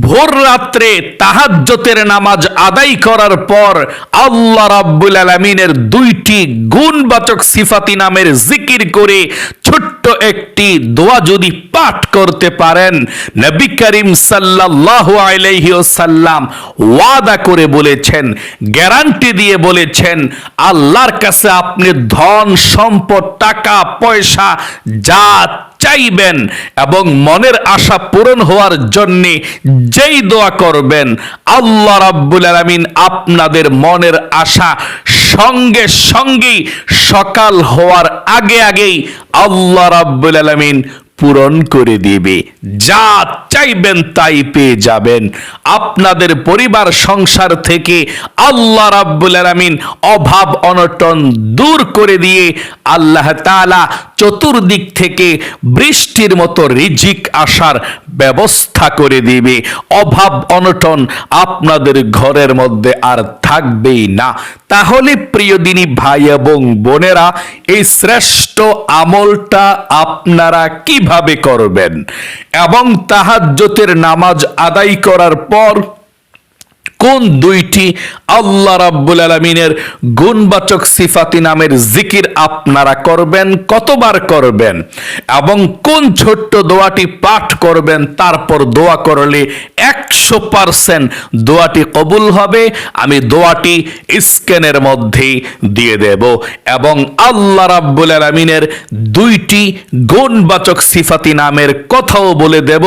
ভোর রাত্রে তাহাজ্জতের নামাজ আদায় করার পর আল্লাহ রাব্বুল আলামিনের দুইটি গুণবাচক সিফাতি নামের জিকির করে ছোট্ট একটি দোয়া যদি পাঠ করতে পারেন, নবী করিম সাল্লাল্লাহু আলাইহি ওয়াসাল্লাম ওয়াদা করে বলেছেন, গ্যারান্টি দিয়ে বলেছেন, আল্লাহর কাছে আপনি ধন, সম্পদ, টাকা, পয়সা যা চাইবেন এবং মনের আশা পূরণ হওয়ার জন্য যেই দোয়া করবেন, আল্লাহ রাব্বুল আলামিন আপনাদের মনের আশা সঙ্গে সঙ্গেই সকাল হওয়ার আগে আগেই আল্লাহ রাব্বুল আলামিন পূরণ করে দিবে। যা চাইবেন তাই পেয়ে যাবেন। আপনাদের পরিবার, সংসার থেকে আল্লাহ রাব্বুল আলামিন অভাব, অনটন দূর করে দিয়ে আল্লাহ তাআলা চতুর্দিক থেকে বৃষ্টির মতো রিজিক আসার ব্যবস্থা করে দিবে। অভাব, অনটন আপনাদের ঘরের মধ্যে আর থাকবেই না। তাহলে প্রিয় দিনী ভাই এবং বোনেরা, এই শ্রেষ্ঠ আমলটা আপনারা কীভাবে করবেন? এবং তাহাজ্যতের নামাজ আদায় করার পর কোন দুইটি আল্লাহ রাব্বুল আলমিনের গুণবাচক সিফাতি নামের জিকির আপনারা করবেন, কতবার করবেন, এবং কোন ছোট্ট দোয়াটি পাঠ করবেন, তারপর দোয়া করলে একশো পারসেন্ট দোয়াটি কবুল হবে, আমি দোয়াটি স্ক্যানের মধ্যেই দিয়ে দেব। এবং আল্লাহ রাব্বুল আলমিনের দুইটি গুণবাচক সিফাতি নামের কথাও বলে দেব,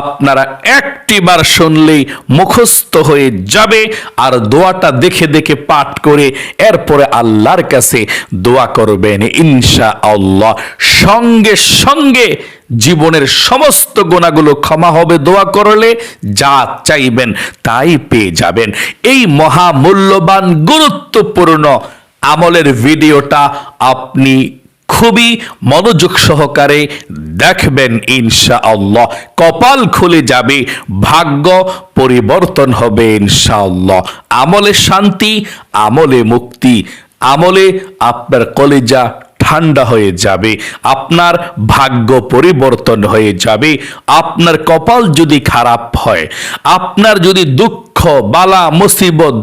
আপনারা একটিবার শুনলেই মুখস্থ হয়ে যাবে আর দোয়াটা দেখে দেখে পাঠ করে এরপরে আল্লাহর কাছে দোয়া করবেন ইনশা আল্লাহ সঙ্গে সঙ্গে জীবনের সমস্ত গোনাগুলো ক্ষমা হবে দোয়া করলে যা চাইবেন তাই পেয়ে যাবেন। এই মহামূল্যবান গুরুত্বপূর্ণ আমলের ভিডিওটা আপনি খুবই মনোযোগ সহকারে দেখবেন ইনশা আল্লাহ কপাল খুলে যাবে, ভাগ্য পরিবর্তন হবে ইনশা আল্লাহ আমলে শান্তি, আমলে মুক্তি। আমলে আপনার কলেজা ঠান্ডা হয়ে যাবে, আপনার ভাগ্য পরিবর্তন হয়ে যাবে, আপনার কপাল যদি খারাপ হয়, আপনার যদি দুঃখ, বালা, মুসিবত,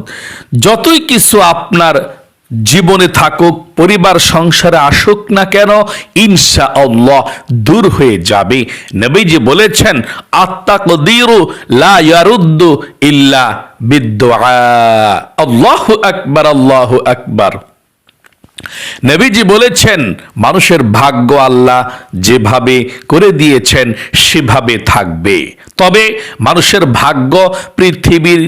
যতই কিছু আপনার জীবনে থাকুক, পরিবার, সংসারে আসুক না কেন ইনশা আল্লাহ দূর হয়ে যাবে। নবীজি বলেছেন আত্মা কদিরু লা ইয়ারুদ্দু ইল্লা আল্লাহু আকবার আল্লাহু আকবার। নবীজি বলেছেন, মানুষের ভাগ্য আল্লাহ যেভাবে করে দিয়েছেন, সেভাবে থাকবে। তবে মানুষের ভাগ্য পৃথিবীর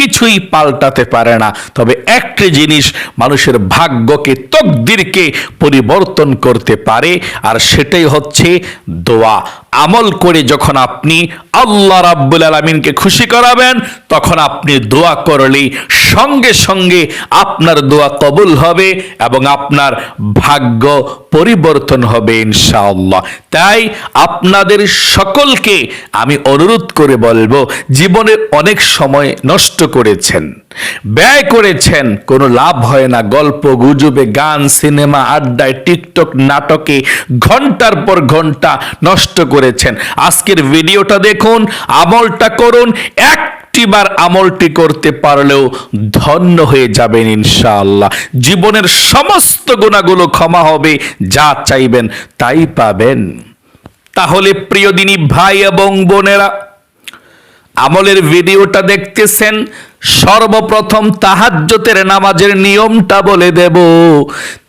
কিছুই পাল্টাতে পারে না। তবে একটি জিনিস মানুষের ভাগ্যকে, তকদিরকে পরিবর্তন করতে পারে, আর সেটাই হচ্ছে দোয়া। আমল করে যখন আপনি আল্লাহ রাব্বুল আলমিনকে খুশি করাবেন, তখন আপনি দোয়া করলেই সঙ্গে সঙ্গে আপনার দোয়া কবুল হবে এবং আপনার ভাগ্য পরিবর্তন হবে ইনশাআল্লাহ। তাই আপনাদের সকলকে আমি অনুরোধ করে বলব জীবনের অনেক সময় নষ্ট করেছেন। ব্যয় করেছেন, কোনো লাভ হয় না। গল্প, গুজবে, গান, সিনেমা, আড্ডায়, টিকটক, নাটকে ঘণ্টার পর ঘণ্টা নষ্ট করেছেন। আজকের ভিডিওটা দেখুন, আমলটা করুন, একটিবার আমলটি করতে পারলেও ধন্য হয়ে যাবেন ইনশাআল্লাহ। জীবনের সমস্ত গুণাগুলো ক্ষমা হবে, যা চাইবেন তাই পাবেন। তাহলে প্রিয় দিনী ভাই এবং বোনেরা, আমলের ভিডিওটা দেখতেছেন সর্বপ্রথম তাহাজ্জতের নামাজের নিয়মটা বলে দেব।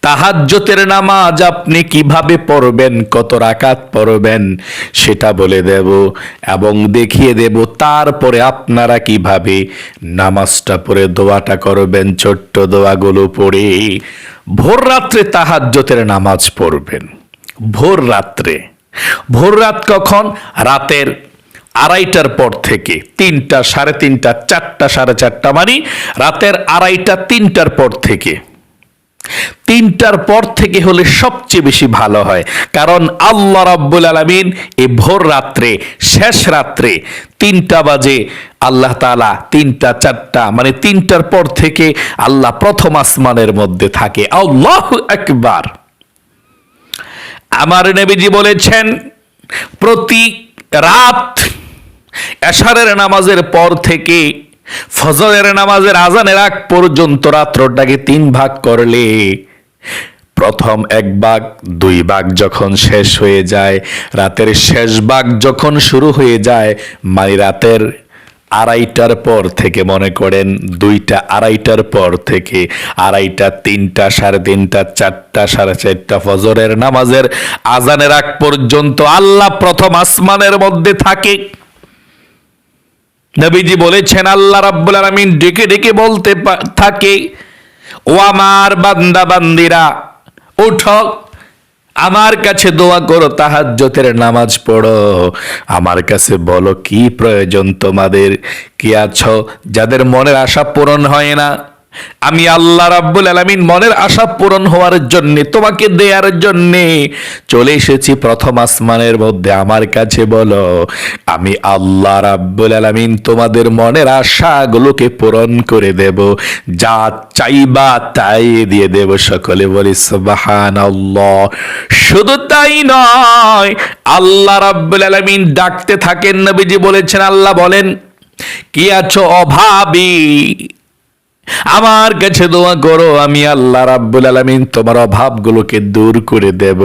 তাহাজ্জতের নামাজ আপনি কীভাবে পড়বেন, কত রাকাত পড়বেন সেটা বলে দেব এবং দেখিয়ে দেব তারপরে আপনারা কীভাবে নামাজটা পড়ে দোয়াটা করবেন, ছোট্ট দোয়াগুলো পড়ে। ভোর রাত্রে তাহাজ্জতের নামাজ পড়বেন। ভোর রাত্রে। ভোর রাত কখন? রাতের আড়াইটার পর থেকে, তিনটা, সাড়ে তিনটা, চারটা, সাড়ে চারটা মানে রাতের আড়াইটা, তিনটার পর থেকে। তিনটার পর থেকে হলে সবচেয়ে বেশি ভালো হয়, কারণ আল্লাহ রাব্বুল আলমিন এ ভোর রাত্রে, শেষ রাত্রে তিনটা বাজে, আল্লাহ তালা তিনটা, চারটা মানে তিনটার পর থেকে আল্লাহ প্রথম আসমানের মধ্যে থাকে। আল্লাহ একবার আমার নবীজি বলেছেন, প্রতি রাত, এশারের নামাজের পর থেকে ফজরের নামাজের আজানের আগ পর্যন্ত রাত্রটাকে তিন ভাগ করলে প্রথম এক ভাগ, দুই ভাগ যখন শেষ হয়ে যায়, রাতের শেষ ভাগ যখন শুরু হয়ে যায় মানে রাতের আড়াইটার পর থেকে মনে করেন দুইটা আড়াইটার পর থেকে আড়াইটা, তিনটা, সাড়ে তিনটা, চারটা, সাড়ে চারটা ফজরের নামাজের আজানের আগ পর্যন্ত আল্লাহ প্রথম আসমানের মধ্যে থাকে। নবীজি বলেছেন, আল্লাহ রাব্বুল আলামিন ডেকে ডেকে বলতে থাকে, ও আমার বান্দা বান্দিরা ওঠো আমার কাছে দোয়া করো, তাহাজ্জতের নামাজ পড়ো। আমার কাছে বলো, কি প্রয়োজন তোমাদের? কি আছো? যাদের মনের আশা পূরণ হয় না আমি আল্লাহ রাব্বুল আলামিন মনের আশা পূরণ হওয়ার জন্য, তোমাকে দেওয়ার জন্য চলে এসেছি প্রথম আসমানের মধ্যে। আমার কাছে বলো, আমি আল্লাহ রাব্বুল আলামিন তোমাদের মনের আশাগুলোকে পূরণ করে দেব। যা চাইবা তাই দিয়ে দেব। সকলে বলি, সুবহানাল্লাহ। শুধু তাই নয়, আল্লাহ রাব্বুল আলামিন ডাকতে থাকেন, নবীজি বলেছেন, আল্লাহ বলেন, কি আছো অভাবী? আমার কাছে দোয়া করো, আমি আল্লাহ রাব্বুল আলামিন তোমার অভাবগুলোকে দূর করে দেব।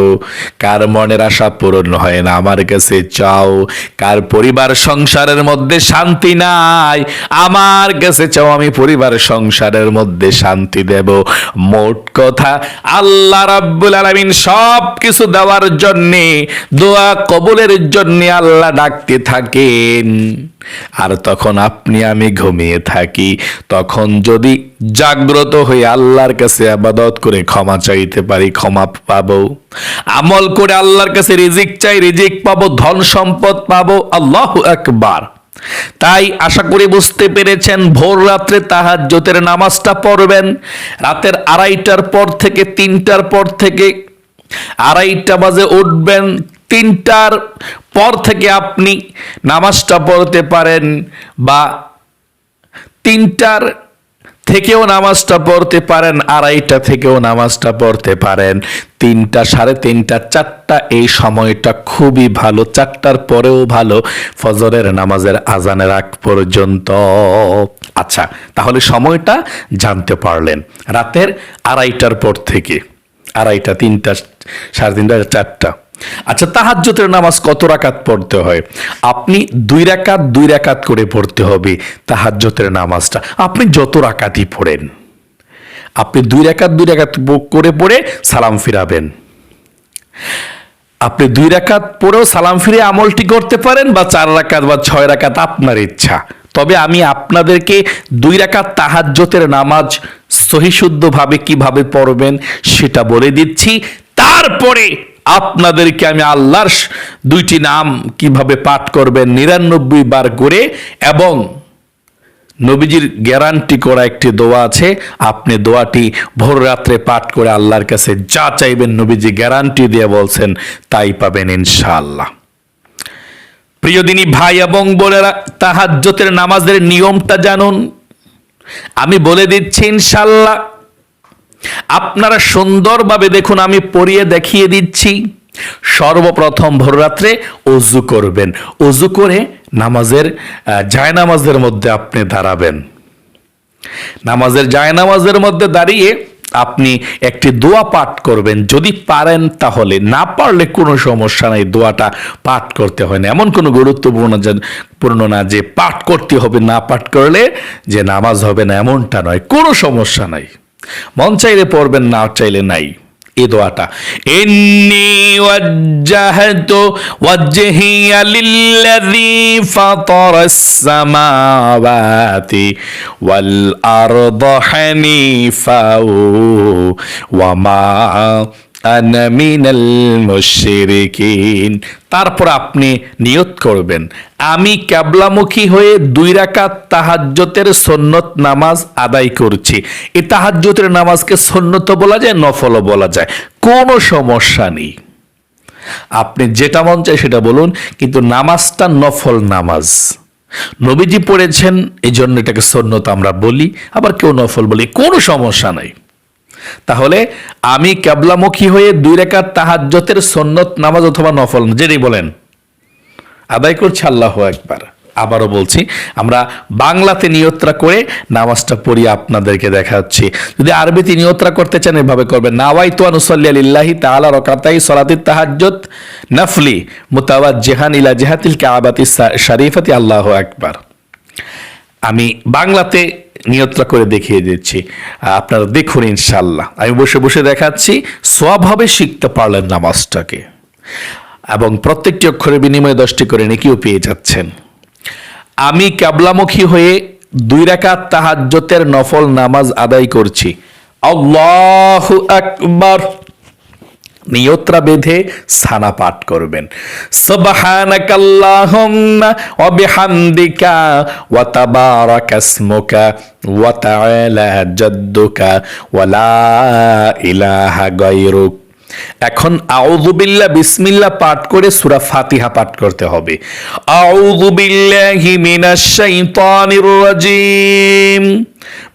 কার মনের আশা পূরণ হয় না? আমার কাছে চাও, কার পরিবার সংসারের মধ্যে শান্তি নাই, আমার কাছে চাও, আমি পরিবার সংসারের মধ্যে শান্তি দেব। মোট কথা, আল্লাহ রাব্বুল আলামিন সব কিছু দেওয়ার জন্যে, দোয়া কবুলের জন্যে আল্লাহ ডাকতে থাকেন। আর তখন আপনি, আমি ঘুমিয়ে থাকি। তখন যদি জাগ্রত হয়ে আল্লাহর কাছে আবাদত করে ক্ষমা চাইতে পারি, ক্ষমা পাবো। আমল করে আল্লাহর কাছে রিজিক চাই, রিজিক পাবো, ধন সম্পদ পাবো, আল্লাহ একবার তাই আশা করি বুঝতে পেরেছেন, ভোর রাত্রে তাহাজ্জতের নামাজটা পড়বেন। রাতের আড়াইটার পর থেকে, তিনটার পর থেকে আড়াইটা বাজে উঠবেন তিনটার পর থেকে আপনি নামাজটা পড়তে পারেন বা তিনটার থেকেও নামাজটা পড়তে পারেন, আড়াইটা থেকেও নামাজটা পড়তে পারেন। তিনটা, সাড়ে তিনটা, চারটা এই সময়টা খুবই ভালো, চারটার পরেও ভালো, ফজরের নামাজের আজানের আগ পর্যন্ত। আচ্ছা তাহলে সময়টা জানতে পারলেন। রাতের আড়াইটার পর থেকে, আড়াইটা, তিনটা, সাড়ে তিনটা, চারটা। আচ্ছা তাহাজ্জতের নামাজ কত রাকাত পড়তে হয়? আপনি দুই রাকাত দুই রাকাত করে পড়তে হবে তাহাজ্জতের নামাজটা। আপনি যত রাকাতই পড়েন, আপনি দুই রাকাত দুই রাকাত করে পড়ে সালাম ফিরাবেন। আপনি দুই রাকাত পরেও সালাম ফিরে আমলটি করতে পারেন বা চার রাকাত বা ছয় রাকাত আপনার ইচ্ছা। তবে আমি আপনাদেরকে দুই রাকাত তাহাজ্জতের নামাজ সহিশুদ্ধভাবে কীভাবে পড়বেন সেটা বলে দিচ্ছি। তারপরে আপনাদেরকে আমি আল্লাহর দুইটি নাম কীভাবে পাঠ করবেন নিরানব্বই বার করে এবং নবীজির গ্যারান্টি করা একটি দোয়া আছে, আপনি দোয়াটি ভোর রাত্রে পাঠ করে আল্লাহর কাছে যা চাইবেন নবীজি গ্যারান্টি দিয়ে বলছেন, তাই পাবেন ইনশাআল্লাহ। প্রিয়দিনী ভাই এবং বোনেরা, তাহাজ্জতের নামাজের নিয়মটা জানুন। আমি বলে দিচ্ছি ইনশাআল্লাহ আপনারা সুন্দরভাবে দেখুন, আমি পড়িয়ে দেখিয়ে দিচ্ছি। সর্বপ্রথম ভোররাত্রে অজু করবেন। অজু করে নামাজের জায়নামাজের মধ্যে আপনি দাঁড়াবেন। নামাজের, জায়নামাজের মধ্যে দাঁড়িয়ে আপনি একটি দোয়া পাঠ করবেন। যদি পারেন তাহলে, না পারলে কোনো সমস্যা নাই, দোয়াটা পাঠ করতে হয় না। এমন কোনো গুরুত্বপূর্ণ পূর্ণ না যে পাঠ করতে হবে, না পাঠ করলে যে নামাজ হবে না, এমনটা নয়। কোনো সমস্যা নাই। মন চাইলে পড়বেন, না চাইলে নাই। এ দোয়াটা। ইন্নি ওয়াজ্জাহতু ওয়াজহিয়া লিল্লাযী ফাতারাস সামাওয়াতি ওয়াল আরদ হানিফা ওয়া মা তারপর আপনি নিয়ত করবেন, আমি ক্যাবলামুখী হয়ে দুই রাকাত তাহাজ্জতের সন্নত নামাজ আদায় করছি। এই তাহাজ্জতের নামাজকে সন্নত বলা যায়, নফলও বলা যায়। কোনো সমস্যা নেই। আপনি যেটা মন চায় সেটা বলুন, কিন্তু নামাজটা নফল নামাজ। নবীজি পড়েছেন এই জন্য এটাকে সন্নত আমরা বলি, আবার কেউ নফল বলি কোনো সমস্যা নাই। তাহলে আমি ক্যাবলামুখী হয়ে দুই রেখার তাহাজ্জতের সন্নত, নামাজ অথবা নফল যেটাই বলেন। আদায় করছে আল্লাহ একবার আবারও বলছি, আমরা বাংলাতে নিয়ত্রা করে নামাজটা পড়ি, আপনাদেরকে দেখাচ্ছি। যদি আরবিতে নিয়ত্রা করতে চান, এভাবে করবেন। নাওয়াই তো আনুসল্লি আলিল্লাহি তাআলা রকাতাই সলাতিত তাহাজ্জুদ নফলি মুতাওয়াজ্জিহান ইলা জিহাতিল কাবাতি শরীফাতি। আল্লাহু আকবার। আমি বাংলাতে নিয়ন্ত্রণ করে দেখিয়ে দিচ্ছি। আপনারা দেখুন ইনশাল্লাহ আমি বসে বসে দেখাচ্ছি, স্বভাবে শিখতে পারলেন নামাজটাকে। এবং প্রত্যেকটি অক্ষরের বিনিময়ে দশটি করে নেকিও পেয়ে যাচ্ছেন। আমি ক্যাবলামুখী হয়ে দুই রাকাত তাহাজ্যতের নফল নামাজ আদায় করছি। আল্লাহ আকবার। নিয়ত্রা বেঁধে সানা পাঠ করবেন। সুবহানাকাল্লাহুম্মা ওয়া বিহামদিকা ওয়া তাবারাকাসমুকা ওয়া তাআলা জাদ্দুকা ওয়া লা ইলাহা গায়রুক। এখন আউযু বিল্লাহ, বিসমিল্লাহ পাঠ করে সূরা ফাতিহা পাঠ করতে হবে। আউযু বিল্লাহি মিনাশ শাইতানির রাজিম।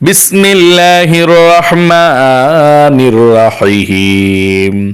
বিসমিল্লাহির রহমানির রহিম।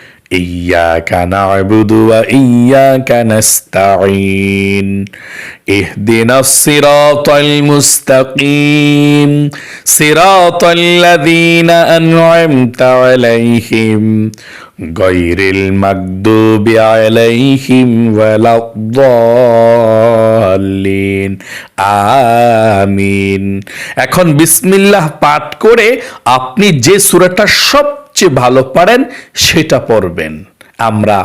إياك نعبد وإياك نستعين اهدنا الصراط المستقيم صراط الذين أنعمت عليهم غير المغضوب عليهم ولا الضالين আমিন এখন বিসমিল্লাহ পাঠ করে আপনি যে সূরাটা সবচেয়ে ভালো পারেন সেটা পড়বেন আমরা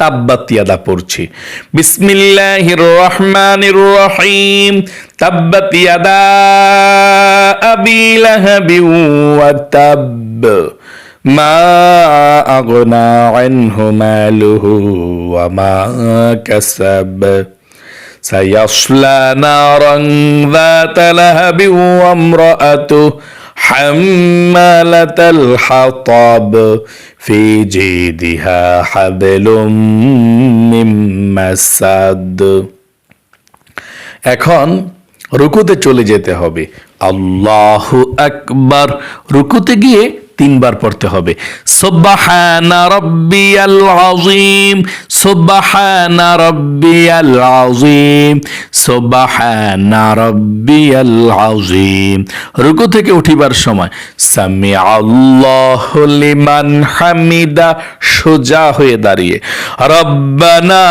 তাব্বাত ইয়াদা পড়ছি বিসমিল্লাহির রহমানির রহিম তাব্বাত ইয়াদা আবি লাহাবি ওয়া তাব মা আগনা আনহু মালুহু ওয়া মা কাসাব سيصلى نارا ذات لهب وامرأته حمالة الحطب في جيدها حبل من مسد এখন রুকুতে চলে যেতে হবে আল্লাহু আকবার রুকুতে গিয়ে তিনবার পড়তে হবে। সুবহানা রাব্বিয়াল আযীম, সুবহানা রাব্বিয়াল আযীম, সুবহানা রাব্বিয়াল আযীম। রুকু থেকে উঠিবার সময় সামি আল্লাহু লিমান হামিদা, সোজা হয়ে দাঁড়িয়ে, রব্বানা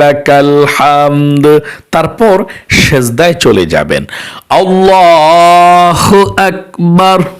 লাকাল হামদ, তারপর সেজদায় চলে যাবেন। আল্লাহু আকবার।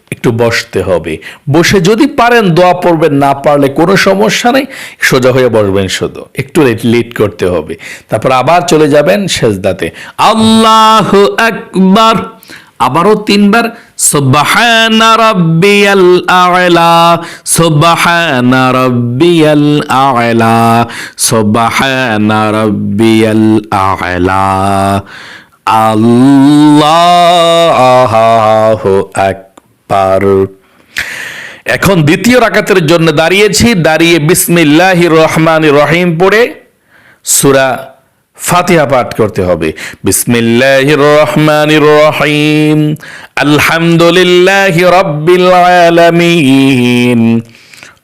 একটু বসতে হবে। বসে যদি পারেন দোয়া পড়বেন, না পারলে কোনো সমস্যা নেই। সোজা হয়ে বসবেন শুধু। একটু লিট করতে হবে। তারপর আবার চলে যাবেন সেজদাতে। আল্লাহ একবার আবারও তিনবার, সুবহানা রাব্বিয়াল আ'লা, সুবহানা রাব্বিয়াল আ'লা, সুবহানা রাব্বিয়াল আ'লা। আল্লাহু আকবার। এখন দ্বিতীয় রাকাতের জন্য দাঁড়িয়েছি, দাঁড়িয়ে বিসমিল্লাহির রহমান রহিম পড়ে সুরা ফাতিহা পাঠ করতে হবে। বিসমিল্লাহ রহমান রহিম। আলহামদুলিল্লাহি রব্বিল আলামিন।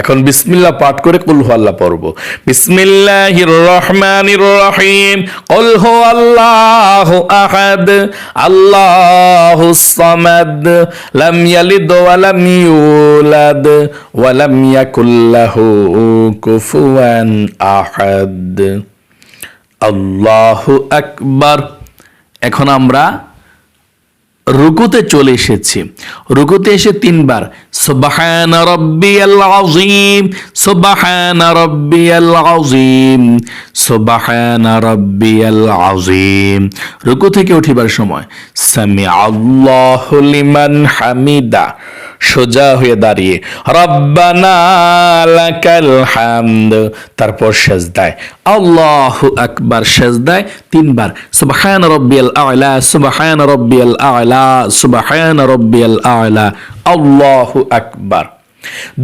এখন বিসমিল্লাহ পাঠ করে কুল হু আল্লাহ পড়ব। বিসমিল্লাহির রহমানির রহিম কুল হু আল্লাহু আহাদ। আল্লাহুস সামাদ। লাম ইয়ালিদ ওয়া লাম ইউলাদ। ওয়া লাম ইয়াকুল কুফুয়ান আহাদ। আল্লাহু আকবার। এখন আমরা রুকুতে চলে এসেছি। রুকুতে এসে তিনবার, সুবহান রব্বিয়াল আযীম, সুবহান রব্বিয়াল আযীম, সুবহান রব্বিয়াল আজিম রুকু থেকে উঠিবার সময় সামি আল্লাহু লিমান হামিদা। সোজা হয়ে দাঁড়িয়ে, রব্বানা তারপর সেজদায়, আল্লাহু আকবার। সেজদায় তিনবার, সুবহান রব্বিয়াল আ'লা, সুবহান রব্বিয়াল আ'লা, সুবহান রব্বিয়াল আ'লা। আল্লাহু আকবার।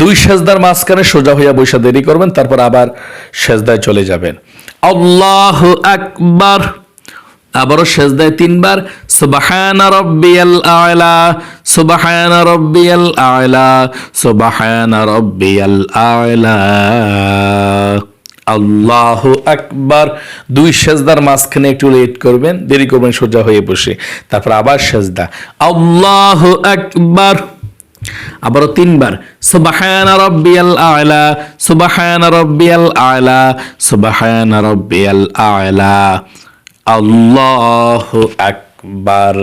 দুই সেজদার মাঝখানে সোজা হইয়া বৈশা দেরি করবেন, তারপর আবার সেজদায় চলে যাবেন। আল্লাহু আকবার। আবারও সেজদায় তিনবার সুবহান রব্বিয়াল আ'লা, সুবহান রব্বিয়াল আ'লা, সুবহান রব্বিয়াল আ'লা। আল্লাহ আকবার। দুই সেজদার মাঝখানে একটু লেট করবেন, দেরি করবেন, সোজা হয়ে বসে। তারপর আবার সেজদা। আল্লাহ আকবার। আবারও তিনবার। সুবহান রব্বিয়াল আ'লা, সুবহান রব্বিয়াল আ'লা, সুবহান রব্বিয়াল আ'লা। আল্লাহু আকবার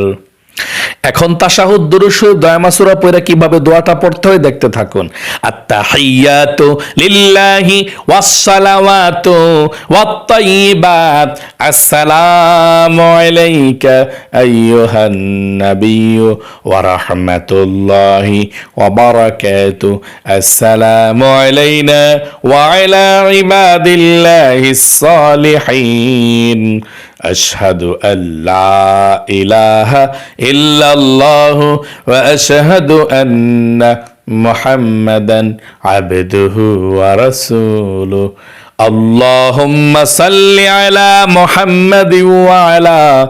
এখন তাশাহুদ দুরুশু দয়ামাসুরা পয়রা কীভাবে দোয়াটা পড়তে হয় দেখতে থাকুন। আত্তাহিয়াতু লিল্লাহি ওয়াসসালাওয়াতু ওয়াত-তাইয়িবাত। আসসালামু আলাইকা আইয়ুহান নাবিয়্যু ওয়া রাহমাতুল্লাহি ওয়া বারাকাতু। আসসালামু আলাইনা ওয়া আলা ইবাদিল্লাহিস সালিহিন أشهد أن لا إله إلا الله وأشهد أن محمدا عبده ورسوله. اللهم صل على محمد وعلى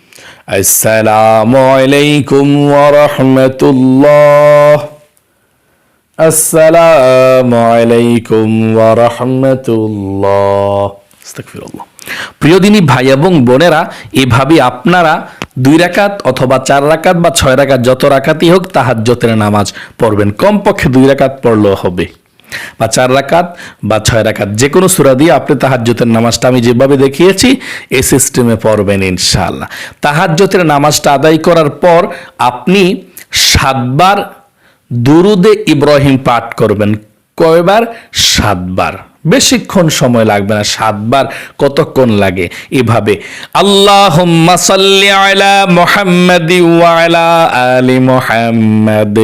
আসসালামু আলাইকুম ওয়া রাহমাতুল্লাহ। আসসালামু আলাইকুম ওয়া রাহমাতুল্লাহ। আস্তাগফিরুল্লাহ। প্রিয় দিনী ভাই এবং বোনেরা, এভাবে আপনারা দুই রাকাত অথবা চার রাকাত বা ছয় রাকাত যত রাকাতই হোক তাহার তাহাজ্জতের নামাজ পড়বেন। কমপক্ষে দুই রাকাত পড়লেও হবে। বা চার রাকাত বা ছয় রাকাত। যে কোনো সুরা দিয়ে আপনি তাহাজ্জতের নামাজটা আমি যেভাবে দেখিয়েছি, এ সিস্টেমে পড়বেন ইনশাল্লাহ তাহাজ্জতের নামাজটা আদায় করার পর আপনি সাতবার দুরুদে ইব্রাহিম পাঠ করবেন। কয়বার? সাতবার। বেশিক্ষণ সময় লাগবে না, সাতবার কতক্ষণ লাগে? এভাবে আল্লাহ ইবরাহিম আলা মুহাম্মাদি ওয়া আলি মোহাম্মদ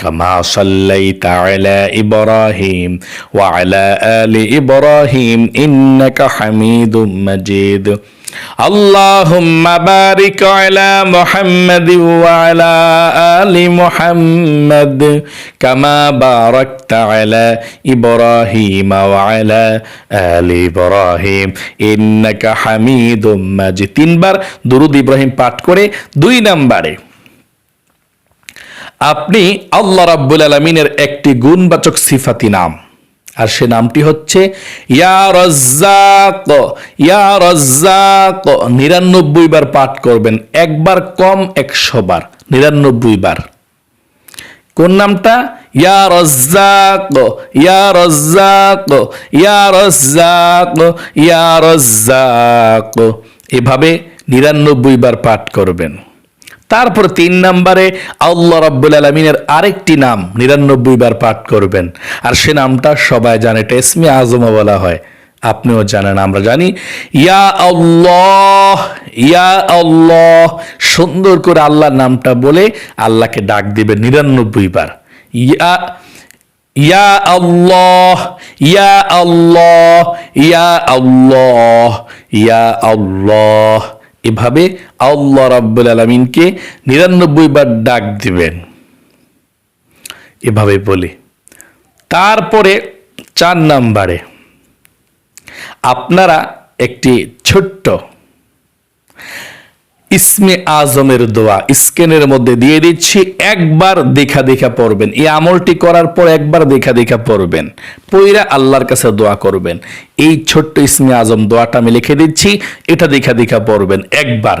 কামা সাল্লাইতা আলা ইব্রাহিম ওয়া আলা আলি ইব্রাহিম ইন্নাকা হামিদুম মাজিদ। اللهم بارك على محمد وعلى آل محمد كما باركت على إبراهيم وعلى آل إبراهيم إنك حميد مجيد তিনবার দুরুদ ইব্রাহিম পাঠ করে দুই নম্বরে আপনি আল্লাহ রাব্বুল আলমিনের একটি গুণবাচক সিফাতি নাম আর সে নামটি হচ্ছে ইয়া নিরানব্বই বার পাঠ করবেন, একবার কম একশো বার, নিরানব্বই বার। কোন নামটা? ইয়া ইয়া ইয়া এভাবে নিরানব্বই বার পাঠ করবেন। তারপর তিন নম্বরে আল্লাহ রাব্বুল আলমিনের আরেকটি নাম নিরানব্বই বার পাঠ করবেন। আর সে নামটা সবাই জানে, এটা ইসমে আজমা বলা হয়। আপনিও জানেন, আমরা জানি। ইয়া আল্লাহ ইয়া আল্লাহ, সুন্দর করে আল্লাহর নামটা বলে আল্লাহকে ডাক দিবেন নিরানব্বই বার। ইয়া ইয়া আল্লাহ ইয়া আল্লাহ ইয়া আল্লাহ ইয়া আল্লাহ। এভাবে আল্লাহ রাব্বুল আলমিনকে নিরানব্বই বার ডাক দিবেন। এভাবে বলে। তারপরে চার নাম্বারে, আপনারা একটি ছোট্ট ইসমে আজমের দোয়া স্ক্যানের মধ্যে দিয়ে দিচ্ছি, একবার দেখা দেখা পড়বেন। এই আমলটি করার পর একবার দেখা দেখা পড়বেন। পইরা আল্লাহর কাছে দোয়া করবেন। এই ছোট্ট ইসমে আজম দোয়াটা আমি লিখে দিচ্ছি, এটা দেখা দেখা পড়বেন, একবার।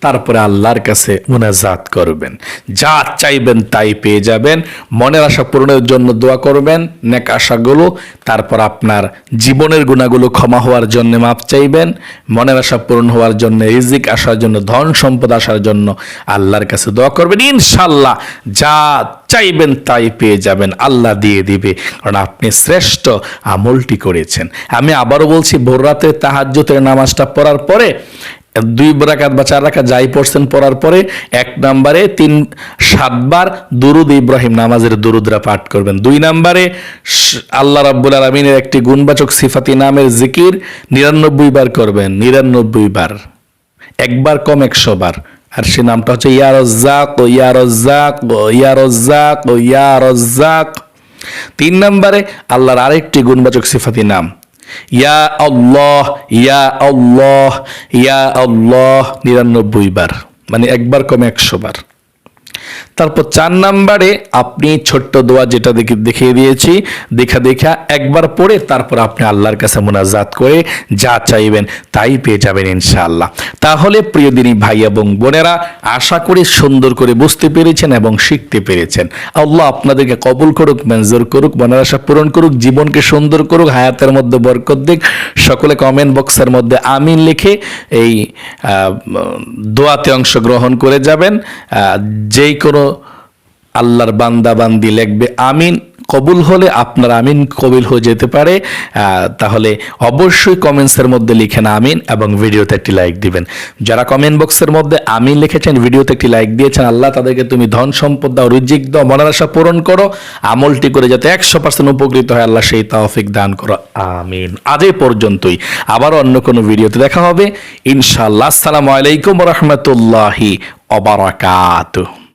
তারপরে আল্লাহর কাছে মুনাজাত করবেন। যা চাইবেন তাই পেয়ে যাবেন। মনের আশা পূরণের জন্য দোয়া করবেন, নেক আশাগুলো। তারপর আপনার জীবনের গুণাগুলো ক্ষমা হওয়ার জন্য মাপ চাইবেন। মনের আশা পূরণ হওয়ার জন্য, রিজিক আসার জন্য, ধন সম্পদ আসার জন্য আল্লাহর কাছে দোয়া করবেন। ইনশাল্লাহ যা চাইবেন তাই পেয়ে যাবেন। আল্লাহ দিয়ে দিবে, কারণ আপনি শ্রেষ্ঠ আমলটি করেছেন। আমি আবারও বলছি, ভোর রাতে তাহাজ্জুতের নামাজটা পড়ার পরে দুই রাকাত বা চার রাকাত যাই পড়ছেন পড়ার পরে এক নম্বরে তিন, সাতবার দুরুদ ইব্রাহিম নামাজের দুরুদরা পাঠ করবেন। দুই নম্বরে আল্লাহ রাব্বুল আলমিনের একটি গুণবাচক সিফাতি নামের জিকির নিরানব্বই বার করবেন, নিরানব্বই বার। একবার কম একশো বার। আর সে নামটা হচ্ছে ইয়া রজ্জাক ও ইয়া রজ্জাক ও ইয়া রজ্জাক ও ইয়া রজ্জাক তিন নম্বরে আল্লাহর আরেকটি গুণবাচক সিফাতি নাম ইয়া আল্লাহ ইয়া আল্লাহ ইয়া আল্লাহ নিরানব্বই বার মানে একবার কমে একশো বার। তারপর চার নাম্বারে আপনি ছোট্ট দোয়া যেটা দেখে দেখিয়ে দিয়েছি দেখা দেখা একবার পড়ে তারপর আপনি আল্লাহর কাছে মোনাজাত করে যা চাইবেন তাই পেয়ে যাবেন ইনশাআল্লাহ। তাহলে প্রিয় দিনী ভাই এবং বোনেরা আশা করি সুন্দর করে বুঝতে পেরেছেন এবং শিখতে পেরেছেন। আল্লাহ আপনাদেরকে কবুল করুক মঞ্জুর করুক মনের আশা পূরণ করুক জীবনকে সুন্দর করুক হায়াতের মধ্যে বরকত দিক। সকলে কমেন্ট বক্সের মধ্যে আমিন লিখে এই দোয়াতে অংশগ্রহণ করে যাবেন। আহ, যেই কোনো আল্লাহর বান্দা বান্দি লিখবে আমিন, কবুল হলে আপনার আমিন কবিল হয়ে যেতে পারে। তাহলে অবশ্যই কমেন্টসের মধ্যে লিখেন আমিন এবং ভিডিওতে একটি লাইক দিবেন। যারা কমেন্ট বক্সের মধ্যে আমিন লিখেছেন, ভিডিওতে একটি লাইক দিয়েছেন, আল্লাহ তাদেরকে তুমি ধন, সম্পদ দাও, রিজিক দাও, মনের আশা পূরণ করো, আমলটি করে যাতে একশো পার্সেন্ট উপকৃত হয়, আল্লাহ সেই তাওফিক দান করো। আমিন। আজ পর্যন্তই। আবার অন্য কোনো ভিডিওতে দেখা হবে। ইনশাআল্লাহ। আসসালামু আলাইকুম রহমতুল্লাহি অবরাকাতুহ